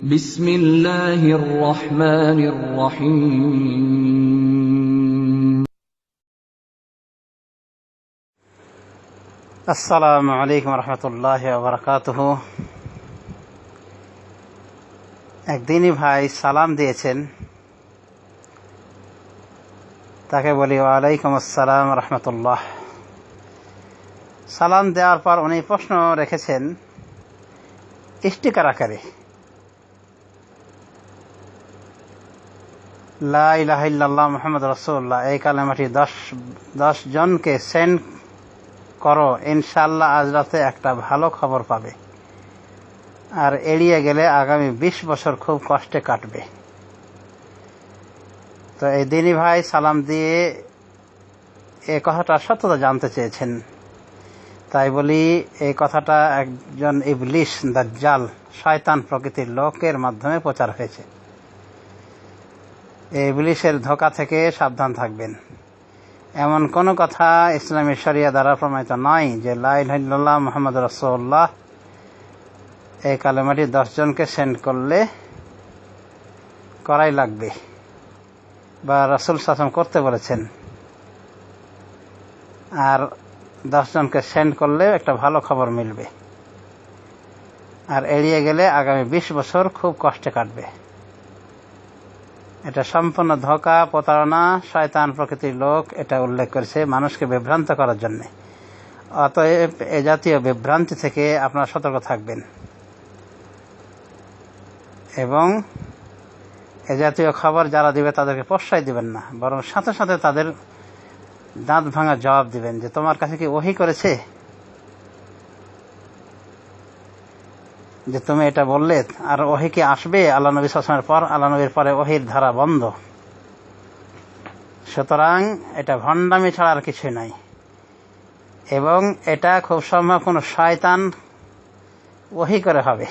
بسم الله الرحمن الرحيم আসসালামু আলাইকুম রহমতুল্লাহ বারকাতুহ একদিনই ভাই সালাম দিয়েছেন তাকে বলি ওয়ালাইকুম আসসালাম রহমতুল্লাহ সালাম দেওয়ার পর উনি প্রশ্ন রেখেছেন স্টিকার আকারে লা ইলাহা ইল্লাল্লাহ মোহাম্মদ রসুল্লাহ এই কালেমাটি দশ দশ জনকে সেন্ড করো। ইনশাল্লাহ আজ রাতে একটা ভালো খবর পাবে। আর এড়িয়ে গেলে আগামী বিশ বছর খুব কষ্টে কাটবে। তো এই দিনী ভাই সালাম দিয়ে এ কথাটা সত্যতা জানতে চেয়েছেন। তাই বলি, এই কথাটা একজন ইবলিশ, দাজ্জাল, শয়তান প্রকৃতির লোকের মাধ্যমে প্রচার হয়েছে। ইবলিশের ধোকা থেকে সাবধান থাকবেন। এমন কোনো কথা ইসলামী শরিয়া দ্বারা প্রমাণিত নয় যে লাইল্লাহ মোহাম্মদ রসোল্লাহ এই কালেমাটি দশজনকে সেন্ড করলে করাই লাগবে বা রসুল শাসন করতে বলেছেন। আর দশজনকে সেন্ড করলে একটা ভালো খবর মিলবে। আর এড়িয়ে গেলে আগামী বিশ বছর খুব কষ্টে কাটবে। এটা সম্পূর্ণ ধোকা, প্রতারণা, শয়তান প্রকৃতির লোক এটা উল্লেখ করেছে মানুষকে বিভ্রান্ত করার জন্য। অতএব এ জাতীয় বিভ্রান্তি থেকে আপনারা সতর্ক থাকবেন। এবং এ জাতীয় খবর যারা দিবে তাদেরকে প্রশ্রয় দিবেন না, বরং সাথে সাথে তাদের দাঁত ভাঙা জবাব দিবেন যে, তোমার কাছে কি ওহি করেছে? যে তুমি এটা বললে, আর ওহি কি আসবে? আল্লাহ নবী শাসনের পর, আল্লাহ নবীর পরে ওহির ধারা বন্ধ। সুতরাং এটা ভণ্ডামি ছাড়া আর কিছুই নাই। এবং এটা খুব সম্ভব কোনো শয়তান ওহি করে হবে।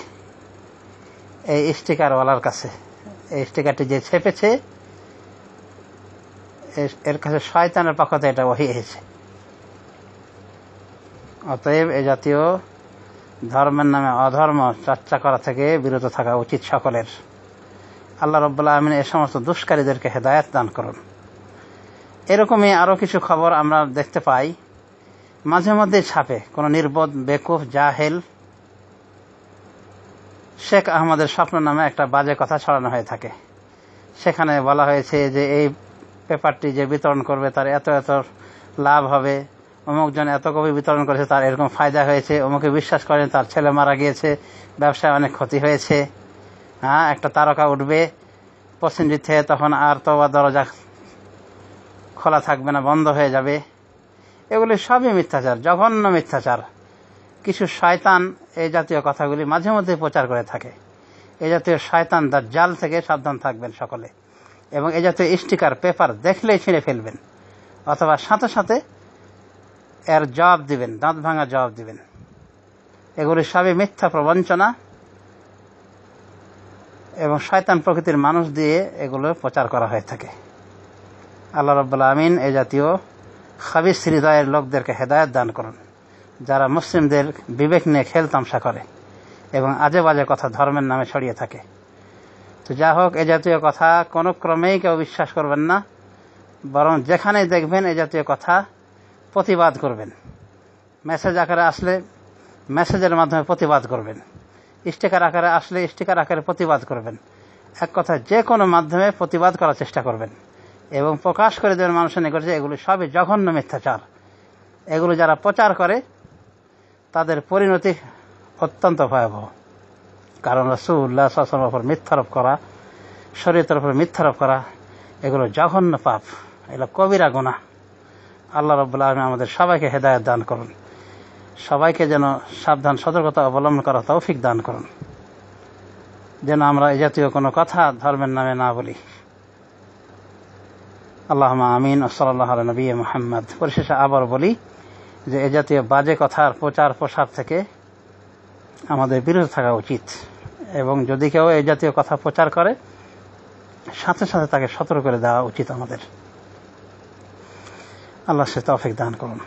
এই স্টিকারওয়ালার কাছে। এই স্টিকারটি যে ছেপেছে, এর কাছে শয়তানের পক্ষ থেকে এটা ওহি এসেছে অতএব এ জাতীয় ধর্মের নামে অধর্ম চর্চা করা থেকে বিরত থাকা উচিত সকলের। আল্লাহ রব্বুল্লা আমিন এ সমস্ত দুষ্কারীদেরকে হেদায়ত দান করুন। এরকমই আরও কিছু খবর আমরা দেখতে পাই। মাঝে মধ্যে ছাপে কোনো নির্বোধ, বেকুফ, জাহেল শেখ আহমদের স্বপ্ন নামে একটা বাজে কথা ছড়ানো হয়ে থাকে। সেখানে বলা হয়েছে যে, এই পেপারটি যে বিতরণ করবে তার এত এত লাভ হবে। অমুক জন এত কবি বিতরণ করেছে, তার এরকম ফায়দা হয়েছে। অমুকে বিশ্বাস করেন, তার ছেলে মারা গিয়েছে, ব্যবসায় অনেক ক্ষতি হয়েছে। হ্যাঁ একটা তারকা উঠবে পশ্চিম থেকে, তখন আর তো দরজা খোলা থাকবে না, বন্ধ হয়ে যাবে। এগুলি সবই মিথ্যাচার, জঘন্য মিথ্যাচার। কিছু শয়তান এই জাতীয় কথাগুলি মাঝে মধ্যে প্রচার করে থাকে। এই জাতীয় শয়তান তার জাল থেকে সাবধান থাকবেন সকলে। এবং এই জাতীয় স্টিকার, পেপার দেখলেই ছিঁড়ে ফেলবেন। অথবা সাথে সাথে এর জবাব দিবেন, দাঁত ভাঙা জবাব দিবেন। এগুলি সবই মিথ্যা প্রবঞ্চনা এবং শয়তান প্রকৃতির মানুষ দিয়ে এগুলো প্রচার করা হয়ে থাকে। আল্লাহ রব্বুল্লা আমিন এই জাতীয় খাবিস হৃদয়ের লোকদেরকে হেদায়ত দান করুন, যারা মুসলিমদের বিবেক নিয়ে খেল তামসা করে এবং আজে বাজে কথা ধর্মের নামে ছড়িয়ে থাকে। তো যা হোক, এ জাতীয় কথা কোনো ক্রমেই কেউ বিশ্বাস করবেন না, বরং যেখানেই দেখবেন এ জাতীয় কথা প্রতিবাদ করবেন। মেসেজ আকারে আসলে মেসেজের মাধ্যমে প্রতিবাদ করবেন। স্টিকার আকারে আসলে স্টিকার আকারে প্রতিবাদ করবেন। এক কথা যে কোনো মাধ্যমে প্রতিবাদ করার চেষ্টা করবেন। এবং প্রকাশ করে দেবেন মানুষের নিকট যে এগুলো সবই জঘন্য মিথ্যাচার। এগুলো যারা প্রচার করে, তাদের পরিণতি অত্যন্ত ভয়াবহ। কারণ রসুল্লাহ সাসমের ওপর মিথ্যারোপ করা শরীরের ওপর মিথ্যারোপ করা, এগুলো জঘন্য পাপ। এগুলো কবিরা গুণা আল্লাহ রব্বুল্লা আলমী আমাদের সবাইকে হেদায়ত দান করুন। সবাইকে যেন সাবধান, সতর্কতা অবলম্বন করা তৌফিক দান করুন। যেন আমরা এই জাতীয় কোনো কথা ধর্মের নামে না বলি। আল্লাহ আমিন সাল্লাহ নবী মোহাম্মদ। পরিশেষে আবার বলি যে, এ জাতীয় বাজে কথার প্রচার প্রসার থেকে আমাদের বিরত থাকা উচিত। এবং যদি কেউ এই জাতীয় কথা প্রচার করে, সাথে সাথে তাকে সতর্ক করে দেওয়া উচিত আমাদের। আল্লাহ সে তফিক দান করুন।